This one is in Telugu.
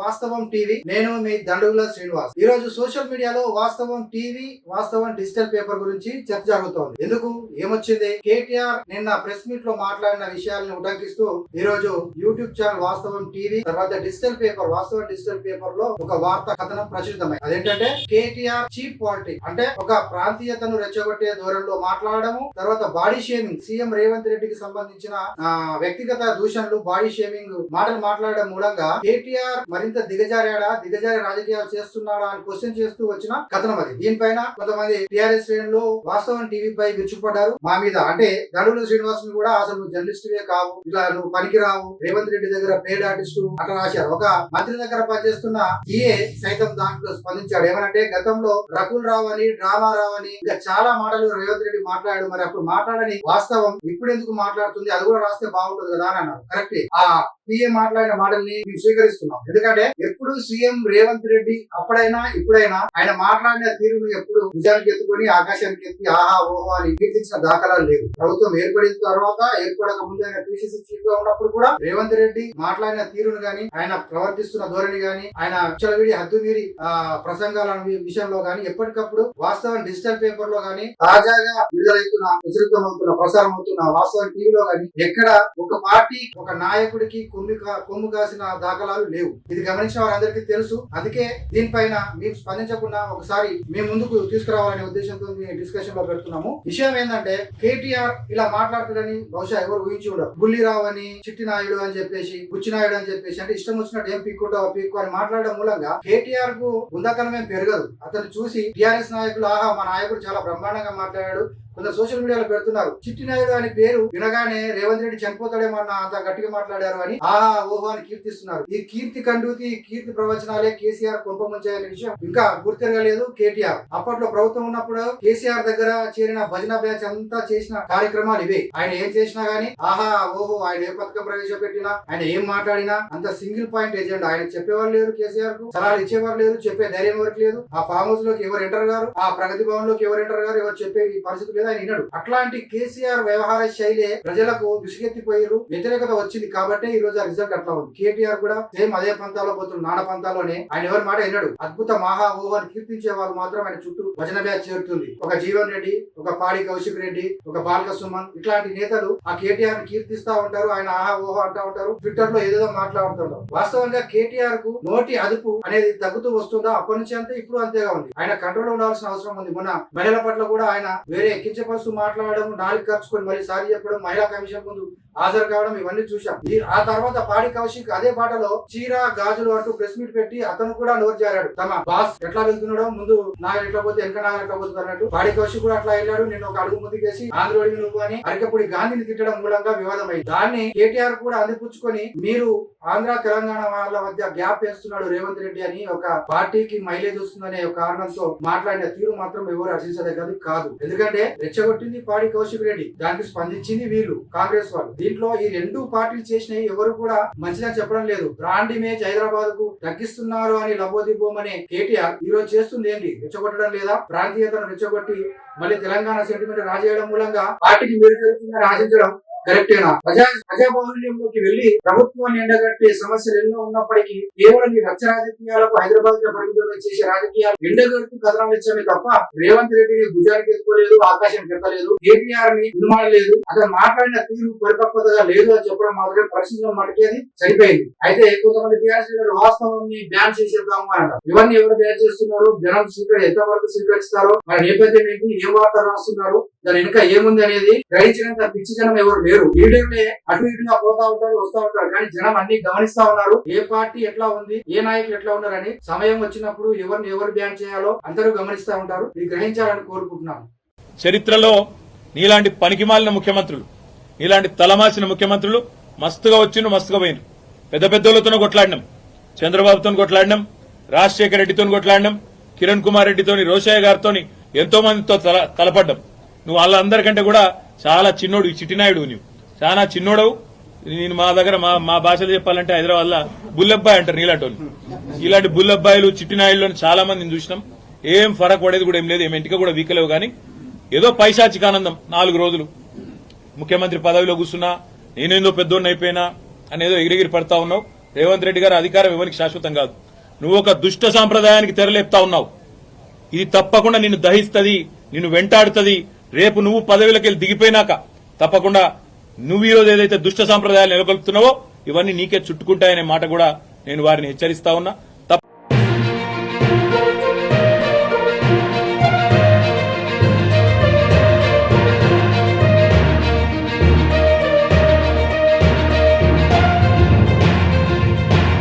వాస్తవం టీవీ. నేను మీ దండుగుల శ్రీనివాస్. ఈ రోజు సోషల్ మీడియాలో వాస్తవం టీవీ వాస్తవం డిజిటల్ పేపర్ గురించి చర్చ జరుగుతోంది. ఎందుకు? ఏమొచ్చింది? కేటీఆర్ నిన్న ప్రెస్ మీట్లో మాట్లాడిన విషయాలను ఉటంకిస్తూ ఈ రోజు యూట్యూబ్ ఛానల్ వాస్తవం టీవీ తర్వాత డిజిటల్ పేపర్ వాస్తవం డిజిటల్ పేపర్లో ఒక వార్త కథనం ప్రచురితమైంది అదేంటంటే కేటీఆర్ చీప్ పాలిటిక్స్ అంటే ఒక ప్రాంతీయతను రెచ్చగొట్టే ధోరణిలో మాట్లాడము తర్వాత బాడీ షేమింగ్ సీఎం రేవంత్ రెడ్డికి సంబంధించిన వ్యక్తిగత దూషణలు బాడీ షేమింగ్ మాటలు మాట్లాడడం మూలంగా కేటీఆర్ మరింత దిగజారాడా? దిగజారి రాజకీయాలు చేస్తున్నాడా అని క్వశ్చన్ చేస్తూ వచ్చిన కథనం అది. దీనిపైన కొంతమంది టీఆర్ఎస్ శ్రేణులు వాస్తవం టీవీపై విరుచుకుపడ్డారు. మా మీద అంటే గడువులు శ్రీనివాస్ కూడా అసలు నువ్వు జర్నలిస్టువే కావు. ఇలా నువ్వు పనికిరావు. రేవంత్ రెడ్డి దగ్గర పేడ్ ఆర్టిస్టు అట్లా రాశారు. ఒక మంత్రి దగ్గర పనిచేస్తున్న ఈఏ సైతం దాంట్లో స్పందించాడు. ఏమనంటే గతంలో రకుల్ రావు అని డ్రామా రావు అని ఇంకా చాలా మాటలు రేవంత్ రెడ్డి మాట్లాడాడు. మరి అప్పుడు మాట్లాడని వాస్తవం ఇప్పుడు ఎందుకు మాట్లాడుతుంది? అది కూడా రాస్తే బాగుంటుంది కదా అని అన్నారు. కరెక్ట్. ఆ సీఎం మాట్లాడిన మాటల్ని మేము స్వీకరిస్తున్నాం. ఎందుకంటే ఎప్పుడు సీఎం రేవంత్ రెడ్డి అప్పుడైనా ఇప్పుడైనా ఆయన మాట్లాడిన తీరును ఎప్పుడు భుజానికి ఎత్తుకొని ఆకాశానికి ఎత్తి ఆహా ఓహో అని కీర్తించిన దాఖలాలు లేవు. ప్రభుత్వం ఏర్పడిన తర్వాత ఏర్పడక ముందు ఆయన పిసిసి చీఫ్గా ఉన్నప్పుడు కూడా రేవంత్ రెడ్డి మాట్లాడిన తీరును గాని ఆయన ప్రవర్తిస్తున్న ధోరణి గాని ఆయన చలవిడి హద్దు మీరి ఆ ప్రసంగాల విషయంలో గాని ఎప్పటికప్పుడు వాస్తవం డిజిటల్ పేపర్లో గాని తాజాగా విడుదలవుతున్న అవుతున్న ప్రసారం అవుతున్న వాస్తవం టీవీలో గాని ఎక్కడ ఒక పార్టీ ఒక నాయకుడికి కొమ్మి కొమ్ము కాసిన దాఖలాలు లేవు. ఇది గమనించిన వారందరికీ తెలుసు. అందుకే దీనిపైన మేము స్పందించకుండా ఒకసారి మేము ముందుకు తీసుకురావాలనే ఉద్దేశంతో డిస్కషన్లో పెడుతున్నాము. విషయం ఏంటంటే కేటీఆర్ ఇలా మాట్లాడుతాడని బహుశా ఎవరు ఊహించి ఉండరు. బుల్లిరావు అని చిట్టి నాయుడు అని చెప్పేసి బుచ్చినాయుడు అని చెప్పేసి అంటే ఇష్టం వచ్చినట్టు ఏం పీక్కుంటావు పీక్కు అని మాట్లాడడం మూలంగా కేటీఆర్కు ఉందాతనం ఏం పెరగదు. అతను చూసి టిఆర్ఎస్ నాయకులు ఆహా మా నాయకుడు చాలా బ్రహ్మాండంగా మాట్లాడాడు. కొందరు సోషల్ మీడియాలో పెడుతున్నారు. చిట్టి నాయుడు అని పేరు వినగానే రేవంత్ రెడ్డి చనిపోతాడేమో అన్న అంత గట్టిగా మాట్లాడారు అని ఆ ఓహో అని కీర్తిస్తున్నారు. ఈ కీర్తి కండూతి ఈ కీర్తి ప్రవచనాలే కేసీఆర్ కుంపముంచాయనే విషయం ఇంకా గుర్తిరగలేదు కేటీఆర్. అప్పట్లో ప్రభుత్వం ఉన్నప్పుడు కేసీఆర్ దగ్గర చేరిన భజన బ్యాచ్ అంతా చేసిన కార్యక్రమాలు ఇవే. ఆయన ఏం చేసినా గానీ ఆహా ఓహో ఆయన ఏ పథకం ప్రవేశపెట్టినా ఆయన ఏం మాట్లాడినా అంత సింగిల్ పాయింట్ ఎజెండా. ఆయన చెప్పేవారు లేరు కేసీఆర్కు సలహాలు ఇచ్చేవారు లేరు చెప్పే ధైర్యం ఎవరికి లేదు. ఆ ఫామ్ హౌస్లోకి ఎవరు ఎంటర్ గారు ఆ ప్రగతి భవన్లోకి ఎవరు ఎంటర్ గారు ఎవరు చెప్పే ఈ పరిస్థితి లేదు ఆయన వినడు. అట్లాంటి కేసీఆర్ వ్యవహార శైలి ప్రజలకు విసుగెత్తిపోయారు వ్యతిరేకత వచ్చింది కాబట్టి ఈ రోజు ఆ రిజల్ట్ అట్లా ఉంది. కేటీఆర్ కూడా సేమ్ అదే పంతాలో పోతున్న నాన్న పంతాలోనే. ఆయన ఎవరి మాట వినడు. అద్భుత మహా ఊహ కీర్తించే వాళ్ళు మాత్రం ఆయన చుట్టూ భజన బ్యాచ్ చేరుతుంది. ఒక జీవన్ రెడ్డి ఒక పాడి కౌశిక్ రెడ్డి ఒక బాలక సుమన్ ఇట్లాంటి నేతలు ఆ కేటీఆర్ని కీర్తిస్తా ఉంటారు ఆయన ఆహా ఊహ అంటా ఉంటారు ట్విట్టర్లో ఏదేదో మాట్లాడుతుంటారు. వాస్తవంగా కేటీఆర్కు నోటి అదుపు అనేది తగ్గుతూ వస్తుందా? అప్పటి నుంచి అంతే ఇప్పుడు అంతేగా ఉంది. ఆయన కంట్రోల్ ఉండాల్సిన అవసరం ఉంది. మొన్న మహిళల పట్ల కూడా ఆయన వేరే కించపరుస్తూ మాట్లాడడం నాలుగు ఖర్చుకొని మళ్ళీ సారి చెప్పడం మహిళా కమిషన్ ముందు హాజరు కావడం ఇవన్నీ చూశాం. ఈ ఆ తర్వాత పాడి కౌశిక్ అదే పాటలో చీర గాజులు అంటూ ప్రెస్ మీట్ పెట్టి అతను కూడా నోరు జారాడు. తమ బాస్ ఎట్లా వెళ్తున్నాడో ముందు నా ఎట్లా పోతే వెనక నాగర్ ఎట్లా పోతుంది అన్నట్టు పాడి కౌశిక్ కూడా అట్లా వెళ్ళాడు. నేను ఒక అడుగు ముందుకేసి ఆంధ్రోడి నువ్వు అని అరికపుడి గాంధీని తిట్టడం మూలంగా వివాదమైంది. దాన్ని కేటీఆర్ కూడా అందిపుచ్చుకొని మీరు ఆంధ్ర తెలంగాణ వాళ్ళ మధ్య గ్యాప్ వేస్తున్నాడు రేవంత్ రెడ్డి అని ఒక పార్టీకి మైలేజ్ వస్తుందనే ఒక కారణంతో మాట్లాడిన తీరు మాత్రం ఎవరు హర్షించదగ్గది కాదు. ఎందుకంటే రెచ్చగొట్టింది పాడి కౌశిక్ రెడ్డి. దానికి స్పందించింది వీళ్ళు కాంగ్రెస్ వాళ్ళు. దీంట్లో ఈ రెండు పార్టీలు చేసినవి ఎవరు కూడా మంచిగా చెప్పడం లేదు. బ్రాండ్ ఇమేజ్ హైదరాబాద్కు తగ్గిస్తున్నారు అని లబోదిబోమనే కేటీఆర్ ఈ రోజు చేస్తుంది ఏంటి? రెచ్చగొట్టడం లేదా? ప్రాంతీయతను రెచ్చగొట్టి మళ్ళీ తెలంగాణ సెంటిమెంట్ రాజేయడం మూలంగా పార్టీకి మీరు జరుగుతుందని ఆశించడం కరెక్టేనా? ప్రజా ప్రజాబాహుల్యంలోకి వెళ్ళి ప్రభుత్వాన్ని ఎండగట్టే సమస్యలు ఎన్నో ఉన్నప్పటికీ కేవలం ఈ రచ్చ రాజకీయాలకు హైదరాబాద్గా పరిమితం చేసే రాజకీయాలు ఎండగడుతూ కథనం ఇచ్చామే తప్ప రేవంత్ రెడ్డిని భుజానికి ఎత్తుకోలేదు ఆకాశం పెట్టలేదు కేటీఆర్ని లేదు అతను మాట్లాడిన తీరు పరిపక్వతగా లేదు అని చెప్పడం మాత్రమే పరిస్థితుల్లో మటుకి అది సరిపోయింది. అయితే కొంతమంది టీఆర్ఎస్ వాస్తవం వాస్తవాన్ని బ్యాన్ చేసేద్దాము అని అంటారు. ఇవన్నీ ఎవరు బ్యాన్ చేస్తున్నారు? జనం స్వీకరి ఎంత వరకు స్వీకరిస్తారో? మరి నేపథ్యం ఏంటి? ఏ వార్త రాస్తున్నారు? దాని వెనుక ఏముంది అనేది గ్రహించినంత పిచ్చి జనం ఎవరు లేరు లీడర్లే అటు ఇటుగా పోతా ఉంటాడు వస్తా ఉంటారు కానీ జనం అన్ని గమనిస్తా ఉన్నారు. ఏ పార్టీ ఎట్లా ఉంది ఏ నాయకులు ఎట్లా ఉన్నారని సమయం వచ్చినప్పుడు ఎవరిని ఎవరు బ్యాన్ చేయాలో అందరూ గమనిస్తా ఉంటారు. ఇది గ్రహించాలని కోరుకుంటున్నాను. చరిత్రలో నీలాంటి పనికిమాలిన ముఖ్యమంత్రులు నీలాంటి తలమాసిన ముఖ్యమంత్రులు మస్తుగా వచ్చిండ్రు మస్తుగా పోయినరు పెద్ద పెద్దోళ్ళతో కొట్లాడినాం. చంద్రబాబుతో కొట్లాడినాం రాజశేఖర రెడ్డితో కొట్లాడినాం కిరణ్ కుమార్ రెడ్డితోని రోషయ్య గారితో ఎంతో మందితో తల తలపడ్డాం. నువ్వు వాళ్ళందరికంటే కూడా చాలా చిన్నోడు ఈ చిట్టినాయుడు నువ్వు చాలా చిన్నోడవు. నేను మా దగ్గర మా మా భాషలో చెప్పాలంటే హైదరాబాద్లో బుల్లబ్బాయి అంటారు నీలాంటి ఇలాంటి బుల్లబ్బాయిలు చిట్టినాయుళ్ళు చాలా మందిని చూసినాం. ఏం ఫరక్ పడేది కూడా ఏం లేదు. ఏం ఇంటికి కూడా వీకలేవు కానీ ఏదో పైశాచికానందం నాలుగు రోజులు. ముఖ్యమంత్రి పదవిలో కూర్చున్నా నేనేందో పెద్దోడిని అయిపోయినా అనేదో ఎగిరిగిరి పడతా ఉన్నావు. రేవంత్ రెడ్డి గారు అధికారం ఎవరికి శాశ్వతం కాదు. నువ్వు ఒక దుష్ట సాంప్రదాయానికి తెరలేపుతా ఉన్నావు. ఇది తప్పకుండా నిన్ను దహిస్తుంది నిన్ను వెంటాడుతుంది రేపు నువ్వు పదవిలోకి వెళ్ళి దిగిపోయినాక తప్పకుండా నువ్వు ఈరోజు ఏదైతే దుష్ట సాంప్రదాయాలు నెలకొల్పుతున్నావో ఇవన్నీ నీకే చుట్టుకుంటాయనే మాట కూడా నేను వారిని హెచ్చరిస్తా ఉన్నా.